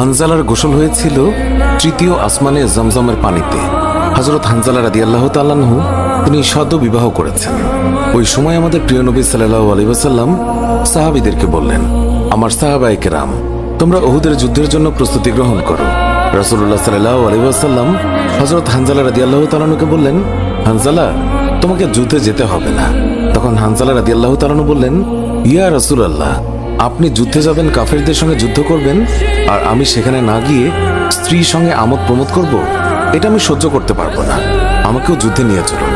হানজালার গোসল হয়েছিল তৃতীয় আসমানে জমজমের পানিতে। হজরত হানজালা রাদি আল্লাহ তাল্লাহু তিনি সদ্য বিবাহ করেছেন। ওই সময় আমাদের প্রিয় নবী সাল্লাহ আলী ওসাল্লাম সাহাবিদেরকে বললেন, আমার সাহাবাইকে রাম তোমরা ওহুদের যুদ্ধের জন্য প্রস্তুতি গ্রহণ করো। রসুল্লাহ সাল্লাহ আলী ওসাল্লাম হজরত হানজালা রাদি আল্লাহ তালানুকে বললেন, হানজালা, তোমাকে যুদ্ধে যেতে হবে না। তখন হানজালা রাদি আল্লাহ তালানু বললেন, ইয়া রসুল আল্লাহ আপনি যুদ্ধে যাবেন, কাফেরদের সঙ্গে যুদ্ধ করবেন, আর আমি সেখানে না গিয়ে স্ত্রীর সঙ্গে আমোদ প্রমোদ করব, এটা আমি সহ্য করতে পারব না। আমাকেও যুদ্ধে নিয়ে চলুন।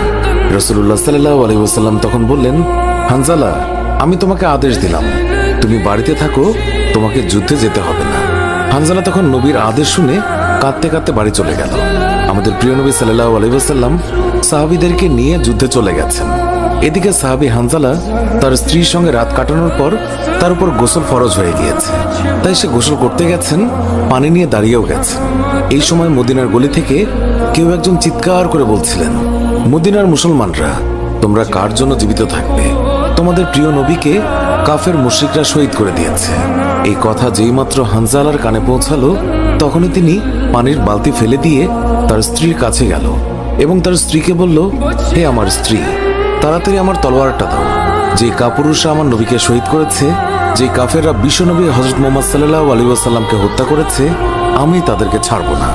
রসুল্লাহ সাল্লাহ আলহিহাল্লাম তখন বললেন, হানজালা, আমি তোমাকে আদেশ দিলাম, তুমি বাড়িতে থাকো, তোমাকে যুদ্ধে যেতে হবে না। হানজালা তখন নবীর আদেশ শুনে কাঁদতে কাঁদতে বাড়ি চলে গেল। আমাদের প্রিয় নবী সাল্লাহ আলহিহাল্লাম সাহাবিদেরকে নিয়ে যুদ্ধে চলে গেছেন। এদিকে সাহাবি হানজালা তার স্ত্রীর সঙ্গে রাত কাটানোর পর তার উপর গোসল ফরজ হয়ে গিয়েছে। তাই সে গোসল করতে গেছেন, পানি নিয়ে দাঁড়িয়েও গেছেন। এই সময় মদিনার গলি থেকে কেউ একজন চিৎকার করে বলছিলেন, মদিনার মুসলমানরা, তোমরা কার জন্য জীবিত থাকবে? তোমাদের প্রিয় নবীকে কাফের মুশ্রিকরা শহীদ করে দিয়েছে। এই কথা যেইমাত্র হানজালার কানে পৌঁছালো, তখনই তিনি পানির বালতি ফেলে দিয়ে তার স্ত্রীর কাছে গেল এবং তার স্ত্রীকে বলল, হে আমার স্ত্রী তাড়াতাড়ি আমার তলোয়ারটা দাও। যে কাপুরুষরা আমার নবীকে শহীদ করেছে, যে কাফেররা বিশ্বনবী হজরত মোহাম্মদ সাল্লাহ আলী আসাল্লামকে হত্যা করেছে, আমি তাদেরকে ছাড়বো না।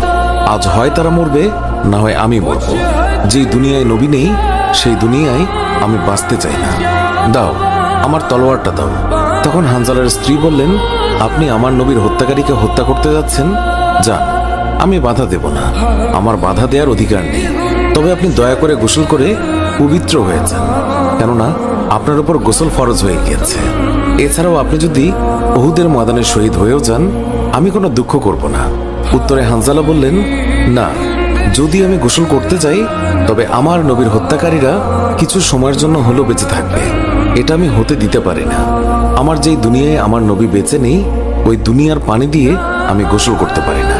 আজ হয় তারা মরবে, না হয় আমি মরব। যে দুনিয়ায় নবী নেই, সেই দুনিয়ায় আমি বাঁচতে চাই না। দাও, আমার তলোয়ারটা দাও। তখন হানজালার স্ত্রী বললেন, আপনি আমার নবীর হত্যাকারীকে হত্যা করতে যাচ্ছেন? যান, আমি বাধা দেব না। আমার বাধা দেওয়ার অধিকার নেই। তবে আপনি দয়া করে গোসল করে পবিত্র হয়ে যান কেননা, আপনার উপর গোসল ফরজ হয়ে গিয়েছে। এছাড়াও আপনি যদি ওহুদের ময়দানে শহীদ হয়েও যান, আমি কোনো দুঃখ করব না। উত্তরে হানজালা বললেন, না, যদি আমি গোসল করতে যাই, তবে আমার নবীর হত্যাকারীরা কিছু সময়ের জন্য হলো বেঁচে থাকবে। এটা আমি হতে দিতে পারি না। আমার যেই দুনিয়ায় আমার নবী বেঁচে নেই, ওই দুনিয়ার পানি দিয়ে আমি গোসল করতে পারি না।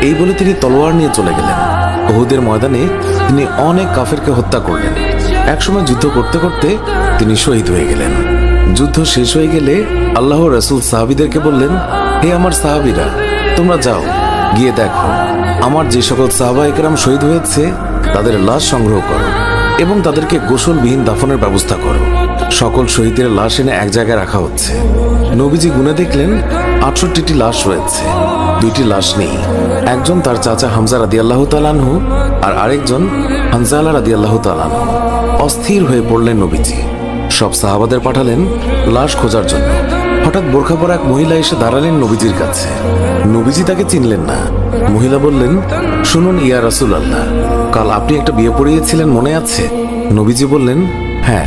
এই বলে তিনি তলোয়ার নিয়ে চলে গেলেন। ওহুদের ময়দানে তিনি অনেক কাফেরকে হত্যা করলেন। একসময় যুদ্ধ করতে করতে তিনি শহীদ হয়ে গেলেন। যুদ্ধ শেষ হয়ে গেলে আল্লাহ রসুল সাহাবিদেরকে বললেন, হে আমার সাহাবিরা, তোমরা যাও, গিয়ে দেখো। আমার যে সকল সাহাবা একরাম শহীদ হয়েছে, তাদের লাশ সংগ্রহ করো। এবং তাদেরকে গোসলবিহীন দাফনের ব্যবস্থা করো। সকল শহীদের লাশ এনে এক জায়গায় রাখা হচ্ছে। নবীজি গুনে দেখলেন, আটষট্টিটি লাশ রয়েছে। দুইটি লাশ নেই। একজন তার চাচা হামজা রাদি আল্লাহ তালানহু আর আরেকজন হানজালা রাদি আল্লাহ তালানহু অস্থির হয়ে পড়লেন নবীজি। সব সাহাবাদের পাঠালেন লাশ খোঁজার জন্য। হঠাৎ বোরখা পরা এক মহিলা এসে দাঁড়ালেন নবীজির কাছে। নবীজি তাকে চিনলেন না। মহিলা বললেন, শুনুন ইয়া রাসুল আল্লাহ কাল আপনি একটা বিয়ে পড়িয়েছিলেন, মনে আছে? নবীজি বললেন হ্যাঁ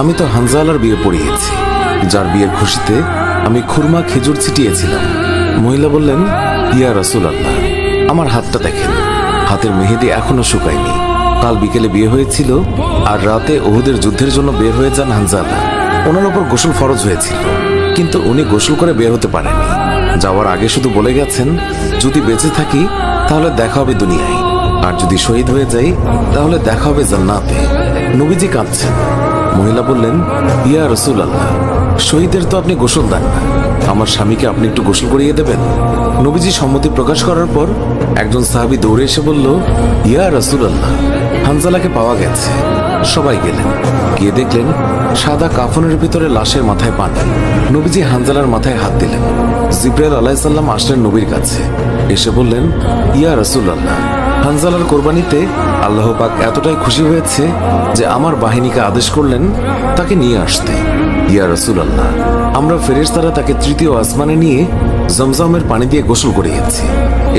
আমি তো হানজালার বিয়ে পড়িয়েছি। যার বিয়ের খুশিতে আমি খুরমা খেজুর ছিটিয়েছিলাম। মহিলা বললেন, ইয়া রাসুল আল্লাহ আমার হাতটা দেখেন। হাতের মেহেদি এখনও শুকায়নি। কাল বিকেলে বিয়ে হয়েছিল আর রাতে ওহুদের যুদ্ধের জন্য বের হয়ে যান হানজালা। ওনার ওপর গোসল ফরজ হয়েছিল, কিন্তু উনি গোসল করে বের হতে পারেননি। যাওয়ার আগে শুধু বলে গেছেন, যদি বেঁচে থাকি, তাহলে দেখা হবে দুনিয়ায়। আর যদি শহীদ হয়ে যাই, তাহলে দেখা হবে জান্নাতে। নবীজি কাঁদছেন। মহিলা বললেন, ইয়া রসুল আল্লাহ শহীদের তো আপনি গোসল দেন না। আমার স্বামীকে আপনি একটু গোসল করিয়ে দেবেন? নবীজি সম্মতি প্রকাশ করার পর একজন সাহাবি দৌড়ে এসে বলল, ইয়া রসুল আল্লাহ হানজালাকে পাওয়া গেছে। সবাই গেলেন। গিয়ে দেখলেন, সাদা কাফনের ভিতরে লাশের মাথায় পানি। নবীজি হানজালার মাথায় হাত দিলেন। জিব্রাইল আলাইসাল্লাম আসলেন নবীর কাছে। এসে বললেন, ইয়া রসুল আল্লাহ হানজালার কোরবানিতে আল্লাহ পাক এতটাই খুশি হয়েছে যে আমার বাহিনীকে আদেশ করলেন তাকে নিয়ে আসতে। ইয়া রসুল আল্লাহ আমরা ফেরেশতারা তাকে তৃতীয় আসমানে নিয়ে জমজমের পানি দিয়ে গোসল করিয়েছি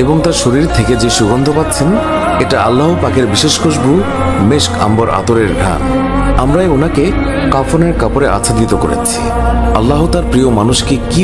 এবং তার শরীর থেকে যে সুগন্ধ পাচ্ছেন, এটা আল্লাহ পাকের বিশেষ খুশবু, মেশক আম্বর আতরের ঘ্রাণ। আমরাই ওনাকে কাফনের কাপড়ে আচ্ছাদিত করেছি। আল্লাহ তার প্রিয় মানুষকে কি